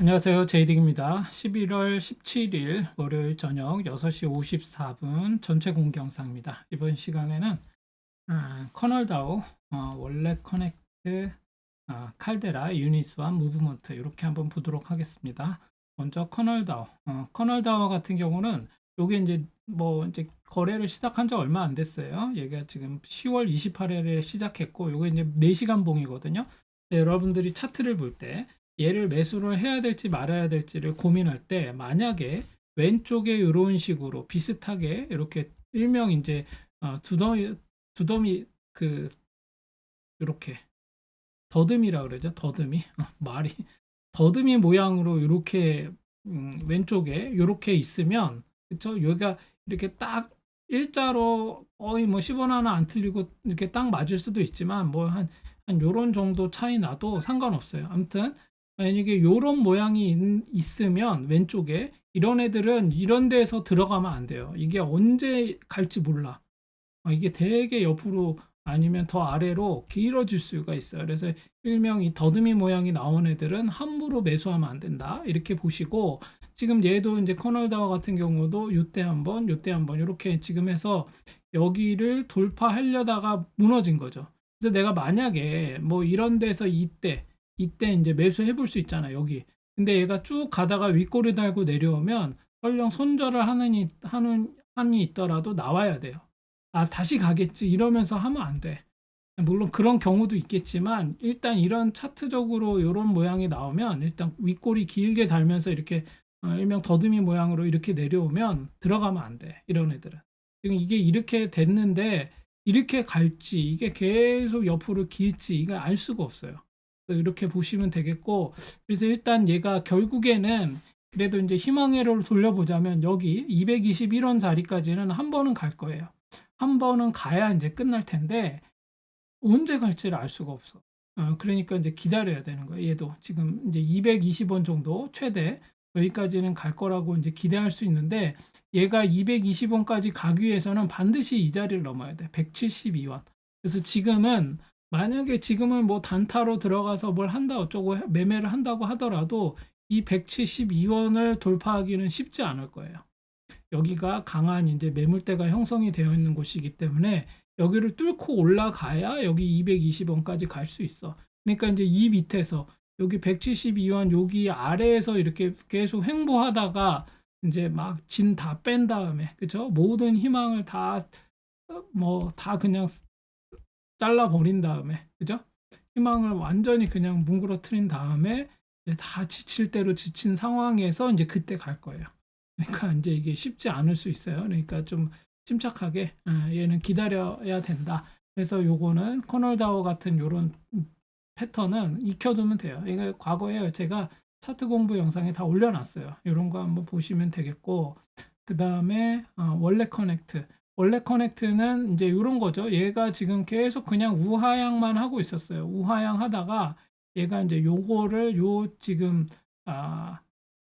안녕하세요. 제이딩입니다. 11월 17일 월요일 저녁 6시 54분 전체 공개 영상입니다. 이번 시간에는 아, 커널다오, 어, 원래 커넥트, 아, 칼데라, 유니스와 무브먼트 이렇게 한번 보도록 하겠습니다. 먼저 커널다오, 어, 커널다오 같은 경우는 요게 이제 뭐 이제 거래를 시작한 지 얼마 안 됐어요. 얘가 지금 10월 28일에 시작했고 요게 이제 4시간 봉이거든요. 네, 여러분들이 차트를 볼때 얘를 매수를 해야 될지 말아야 될지를 고민할 때 만약에 왼쪽에 이런 식으로 비슷하게 이렇게 일명 이제 어, 두더미 두더미 그 이렇게 더듬이라 그러죠? 더듬이? 어, 말이. 더듬이 모양으로 이렇게 음, 왼쪽에 이렇게 있으면 그쵸? 여기가 이렇게 딱 일자로 거의 뭐 10원 하나 안 틀리고 이렇게 딱 맞을 수도 있지만 뭐 한 한 요런 정도 차이 나도 상관없어요. 아무튼 만약에 요런 모양이 있, 으면 왼쪽에 이런 애들은 이런 데서 들어가면 안 돼요. 이게 언제 갈지 몰라. 어, 이게 되게 옆으로 아니면 더 아래로 길어질 수가 있어요. 그래서 일명 이 더듬이 모양이 나온 애들은 함부로 매수하면 안 된다. 이렇게 보시고 지금 얘도 이제 커널다와 같은 경우도 요때 한번 요때 한번 이렇게 지금 해서 여기를 돌파하려다가 무너진 거죠. 그래서 내가 만약에 뭐 이런 데서 이때 이때 이제 매수해 볼 수 있잖아 여기. 근데 얘가 쭉 가다가 윗꼬리 달고 내려오면 설령 손절을 하는 하는 한이 있더라도 나와야 돼요. 아 다시 가겠지 이러면서 하면 안돼. 물론 그런 경우도 있겠지만 일단 이런 차트적으로 이런 모양이 나오면 일단 윗꼬리 길게 달면서 이렇게 어, 일명 더듬이 모양으로 이렇게 내려오면 들어가면 안 돼 이런 애들은. 지금 이게 이렇게 됐는데 이렇게 갈지 이게 계속 옆으로 길지 이거 알 수가 없어요 이렇게 보시면 되겠고 그래서 일단 얘가 결국에는 그래도 이제 희망회로를 돌려보자면 여기 221원 자리까지는 한 번은 갈 거예요. 한 번은 가야 이제 끝날 텐데 언제 갈지를 알 수가 없어. 어, 그러니까 이제 기다려야 되는 거예요. 얘도 지금 이제 220원 정도 최대 여기까지는 갈 거라고 이제 기대할 수 있는데 얘가 220원까지 가기 위해서는 반드시 이 자리를 넘어야 돼. 172원. 그래서 지금은 만약에 지금은 뭐 단타로 들어가서 뭘 한다 어쩌고 매매를 한다고 하더라도 이 172원을 돌파하기는 쉽지 않을 거예요. 여기가 강한 이제 매물대가 형성이 되어 있는 곳이기 때문에 여기를 뚫고 올라가야 여기 220원까지 갈 수 있어. 그러니까 이제 이 밑에서 여기 172원 여기 아래에서 이렇게 계속 횡보하다가 이제 막 진 다 뺀 다음에 그죠? 모든 희망을 다 뭐다 그냥 잘라 버린 다음에 그죠? 희망을 완전히 그냥 뭉그러뜨린 다음에 다 지칠 대로 지친 상황에서 이제 그때 갈 거예요. 그러니까 이제 이게 쉽지 않을 수 있어요. 그러니까 좀 침착하게 아, 얘는 기다려야 된다. 그래서 요거는 커널다워 같은 요런 패턴은 익혀두면 돼요. 이게 과거에 제가 차트 공부 영상에 다 올려놨어요. 이런 거 한번 보시면 되겠고 그 다음에 어, 원래 커넥트 원래 커넥트는 이제 이런 거죠. 얘가 지금 계속 그냥 우하향만 하고 있었어요. 우하향 하다가 얘가 이제 요거를 요 지금 아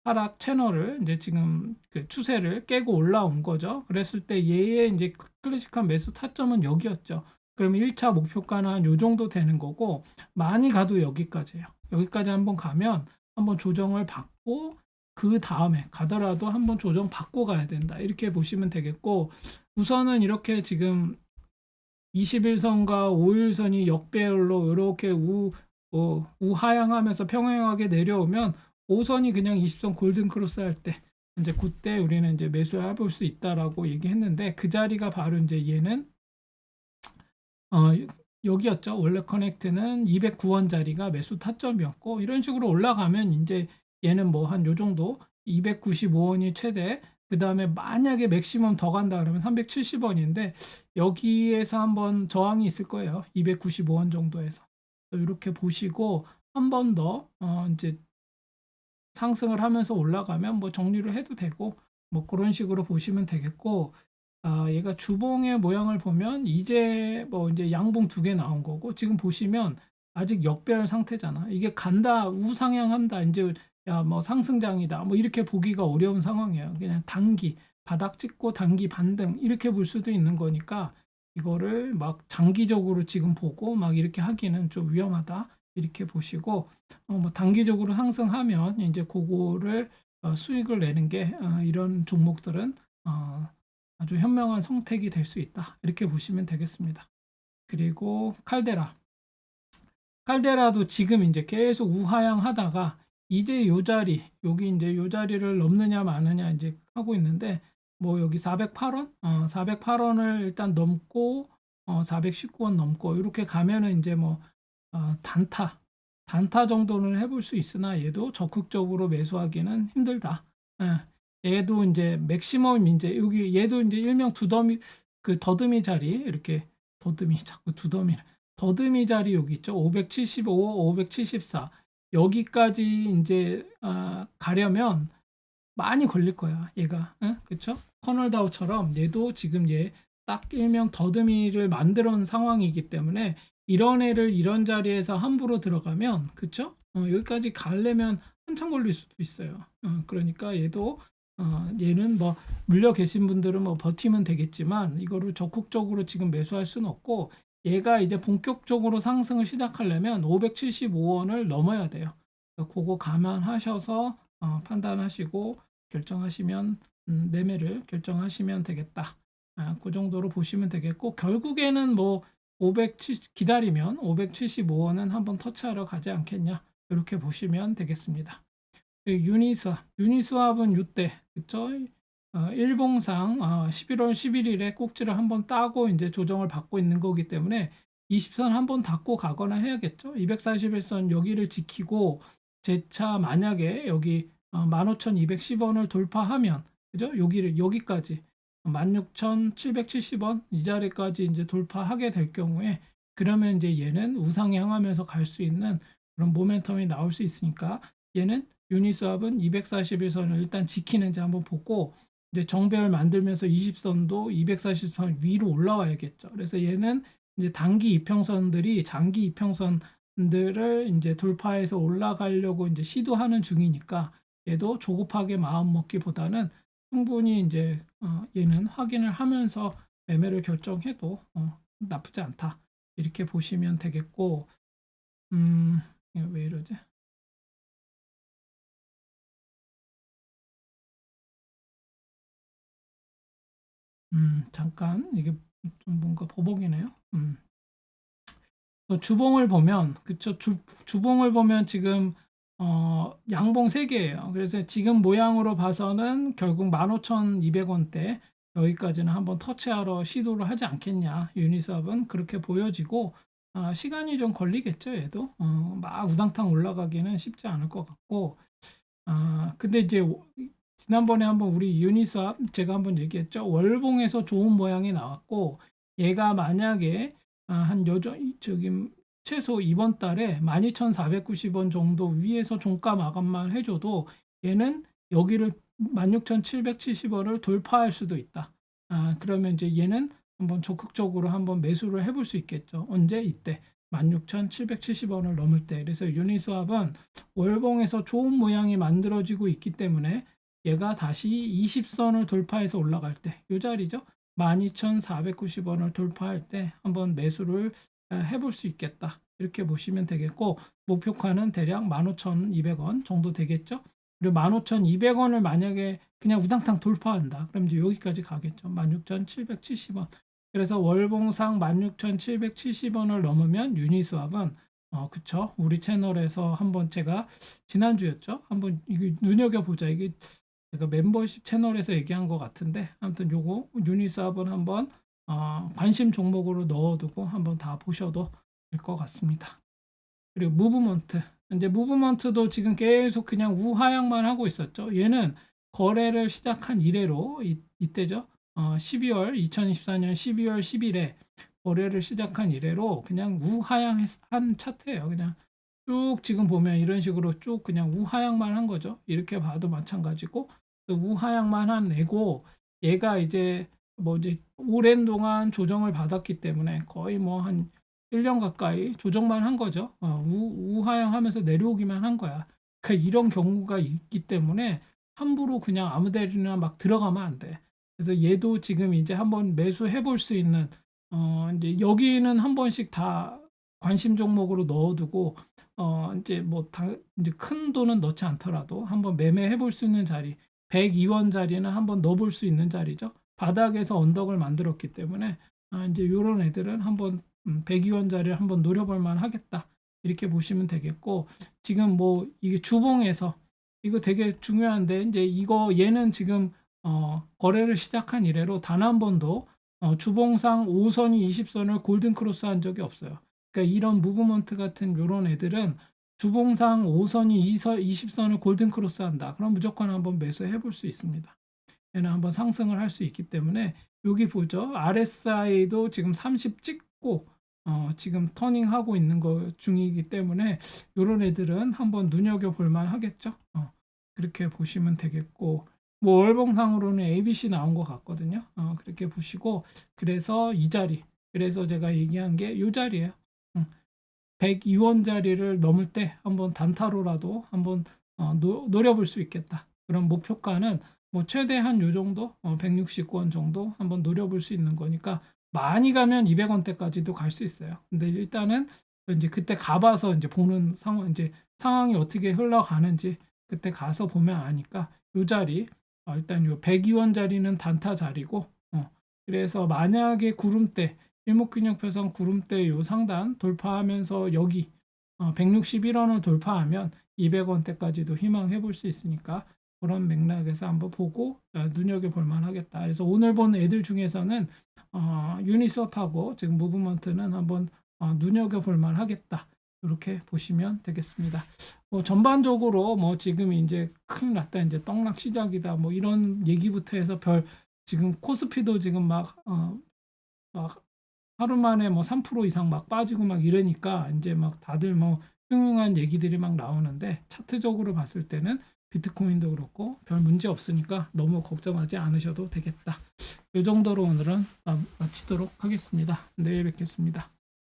하락 채널을 이제 지금 그 추세를 깨고 올라온 거죠. 그랬을 때 얘의 이제 클래식한 매수 타점은 여기였죠. 그러면 1차 목표가는 한 요 정도 되는 거고 많이 가도 여기까지예요. 여기까지 한번 가면 한번 조정을 받고 그 다음에 가더라도 한번 조정 받고 가야 된다. 이렇게 보시면 되겠고 우선은 이렇게 지금 21선과 5일선이 역배열로 이렇게 우, 어, 우하향하면서 평행하게 내려오면 5선이 그냥 20선 골든 크로스 할 때 이제 그때 우리는 이제 매수해 볼 수 있다라고 얘기했는데 그 자리가 바로 이제 얘는 어, 여기였죠. 원래 커넥트는 209원 자리가 매수 타점이었고 이런 식으로 올라가면 이제 얘는 뭐 한 요 정도 295원이 최대 그 다음에 만약에 맥시멈 더 간다 그러면 370원인데 여기에서 한번 저항이 있을 거예요. 295원 정도에서 이렇게 보시고 한 번 더 어 이제 상승을 하면서 올라가면 뭐 정리를 해도 되고 뭐 그런 식으로 보시면 되겠고 아 얘가 주봉의 모양을 보면 이제 뭐 이제 양봉 두 개 나온 거고 지금 보시면 아직 역배열 상태잖아. 이게 간다 우상향한다 이제 야, 뭐 상승장이다. 뭐 이렇게 보기가 어려운 상황이에요. 그냥 단기 바닥 찍고 단기 반등 이렇게 볼 수도 있는 거니까 이거를 막 장기적으로 지금 보고 막 이렇게 하기는 좀 위험하다. 이렇게 보시고 어, 뭐 단기적으로 상승하면 이제 그거를 어, 수익을 내는 게 어, 이런 종목들은 어, 아주 현명한 선택이 될 수 있다. 이렇게 보시면 되겠습니다. 그리고 칼데라. 칼데라도 지금 이제 계속 우하향 하다가 이제 요 자리, 여기 이제 요 자리를 넘느냐 마느냐 이제 하고 있는데 뭐 여기 408원, 어, 408원을 일단 넘고 어, 419원 넘고 이렇게 가면은 이제 뭐 어, 단타, 단타 정도는 해볼 수 있으나 얘도 적극적으로 매수하기는 힘들다. 예, 얘도 이제 맥시멈 이제 여기 얘도 이제 일명 두더미 그 더듬이 자리 이렇게 더듬이 자꾸 두더미 더듬이 자리 여기 있죠. 575, 574 여기까지 이제 아, 가려면 많이 걸릴 거야 얘가. 응? 그쵸? 커널다우처럼 얘도 지금 얘 딱 일명 더듬이를 만들어 놓은 상황이기 때문에 이런 애를 이런 자리에서 함부로 들어가면 그쵸? 어, 여기까지 가려면 한참 걸릴 수도 있어요. 어, 그러니까 얘도 어, 얘는 뭐 물려 계신 분들은 뭐 버티면 되겠지만 이거를 적극적으로 지금 매수할 수는 없고 얘가 이제 본격적으로 상승을 시작하려면 575원을 넘어야 돼요. 그거 감안하셔서 어, 판단하시고 결정하시면 음, 매매를 결정하시면 되겠다. 아, 그 정도로 보시면 되겠고 결국에는 뭐 570 기다리면 575원은 한번 터치하러 가지 않겠냐 이렇게 보시면 되겠습니다. 유니스합, 유니스합은 이때 그쵸? 어, 일봉상 어, 11월 11일에 꼭지를 한번 따고 이제 조정을 받고 있는 거기 때문에 20선 한번 닫고 가거나 해야겠죠. 241선 여기를 지키고 재차 만약에 여기 어, 15,210원을 돌파하면 그죠? 여기를 여기까지 16,770원 이 자리까지 이제 돌파하게 될 경우에 그러면 이제 얘는 우상 향하면서 갈 수 있는 그런 모멘텀이 나올 수 있으니까 얘는 유니스왑은 241선을 일단 지키는지 한번 보고 이제 정배열 만들면서 20선도 240선 위로 올라와야겠죠. 그래서 얘는 이제 단기 이평선들이 장기 이평선들을 이제 돌파해서 올라가려고 이제 시도하는 중이니까 얘도 조급하게 마음 먹기보다는 충분히 이제 어 얘는 확인을 하면서 매매를 결정해도 어 나쁘지 않다. 이렇게 보시면 되겠고 음, 왜 이러지? 음, 잠깐 이게 좀 뭔가 보복이네요. 음. 또 주봉을 보면 그쵸 주, 주봉을 보면 지금 어, 양봉 3개예요. 그래서 지금 모양으로 봐서는 결국 15,200원대 여기까지는 한번 터치하러 시도를 하지 않겠냐. 유니스왑은 그렇게 보여지고 어, 시간이 좀 걸리겠죠. 얘도 어, 막 우당탕 올라가기는 쉽지 않을 것 같고 아, 근데 이제 지난번에 한번 우리 유니스왑 제가 한번 얘기했죠. 월봉에서 좋은 모양이 나왔고 얘가 만약에 아, 한 여전 저기 최소 이번 달에 12,490원 정도 위에서 종가 마감만 해줘도 얘는 여기를 16,770원을 돌파할 수도 있다. 아, 그러면 이제 얘는 한번 적극적으로 한번 매수를 해볼 수 있겠죠. 언제 이때 16,770원을 넘을 때. 그래서 유니스왑은 월봉에서 좋은 모양이 만들어지고 있기 때문에 얘가 다시 20선을 돌파해서 올라갈 때, 이 자리죠. 12,490원을 돌파할 때 한번 매수를 해볼 수 있겠다. 이렇게 보시면 되겠고, 목표가는 대략 15,200원 정도 되겠죠. 그리고 15,200원을 만약에 그냥 우당탕 돌파한다. 그럼 이제 여기까지 가겠죠. 16,770원. 그래서 월봉상 16,770원을 넘으면 유니스왑은 어, 그쵸. 우리 채널에서 한번 제가 지난주였죠. 한번 이거 눈여겨보자. 이게 제가 멤버십 채널에서 얘기한 것 같은데 아무튼 요거 유니스합은 한번 어, 관심 종목으로 넣어두고 한번 다 보셔도 될 것 같습니다. 그리고 무브먼트 이제 무브먼트도 지금 계속 그냥 우하향만 하고 있었죠. 얘는 거래를 시작한 이래로 이, 이때죠. 어, 12월 2024년 12월 10일에 거래를 시작한 이래로 그냥 우하향한 차트예요. 그냥 쭉 지금 보면 이런 식으로 쭉 그냥 우하향만 한 거죠. 이렇게 봐도 마찬가지고 우하향만 한 애고 얘가 이제 뭐 이제 오랜 동안 조정을 받았기 때문에 거의 뭐 한 1년 가까이 조정만 한 거죠. 어, 우, 우하향 하면서 내려오기만 한 거야. 그러니까 이런 경우가 있기 때문에 함부로 그냥 아무 데나 막 들어가면 안 돼. 그래서 얘도 지금 이제 한번 매수해 볼 수 있는 어 이제 여기는 한 번씩 다 관심 종목으로 넣어두고 어 이제 뭐 다, 이제 큰 돈은 넣지 않더라도 한번 매매해 볼 수 있는 자리 102원 자리는 한번 넣어볼 수 있는 자리죠. 바닥에서 언덕을 만들었기 때문에 아, 이제 이런 애들은 한번 음, 102원 자리를 한번 노려볼 만 하겠다 이렇게 보시면 되겠고 지금 뭐 이게 주봉에서 이거 되게 중요한데 이제 이거 얘는 지금 어, 거래를 시작한 이래로 단 한 번도 어, 주봉상 5선이 20선을 골든 크로스 한 적이 없어요. 그러니까 이런 무브먼트 같은 이런 애들은 주봉상 5선이 20선을 골든 크로스 한다. 그럼 무조건 한번 매수해 볼 수 있습니다. 얘는 한번 상승을 할 수 있기 때문에 여기 보죠. RSI도 지금 30 찍고 어, 지금 터닝하고 있는 거 중이기 때문에 이런 애들은 한번 눈여겨 볼만 하겠죠. 어, 그렇게 보시면 되겠고 뭐 월봉상으로는 ABC 나온 것 같거든요. 어, 그렇게 보시고 그래서 이 자리 그래서 제가 얘기한 게 이 자리예요. 102원 자리를 넘을 때 한번 단타로라도 한번 어, 노, 노려볼 수 있겠다. 그런 목표가는 뭐 최대한 요 정도 어, 169원 정도 한번 노려볼 수 있는 거니까 많이 가면 200원대까지도 갈 수 있어요. 근데 일단은 이제 그때 가봐서 이제 보는 상황 이제 상황이 어떻게 흘러가는지 그때 가서 보면 아니까 요 자리 어, 일단 요 102원 자리는 단타 자리고 어, 그래서 만약에 구름대 일목균형표상 구름대 요 상단 돌파하면서 여기 어, 161원을 돌파하면 200원대까지도 희망해 볼 수 있으니까 그런 맥락에서 한번 보고 어, 눈여겨 볼 만하겠다. 그래서 오늘 본 애들 중에서는 어, 유니스업하고 지금 무브먼트는 한번 어, 눈여겨 볼 만하겠다. 이렇게 보시면 되겠습니다. 뭐 전반적으로 뭐 지금 이제 큰일 났다 이제 떡락 시작이다 뭐 이런 얘기부터 해서 별 지금 코스피도 지금 막 어, 막 하루 만에 뭐 3% 이상 막 빠지고 막 이러니까 이제 막 다들 뭐 흉흉한 얘기들이 막 나오는데 차트적으로 봤을 때는 비트코인도 그렇고 별 문제 없으니까 너무 걱정하지 않으셔도 되겠다. 이 정도로 오늘은 마치도록 하겠습니다. 내일 뵙겠습니다.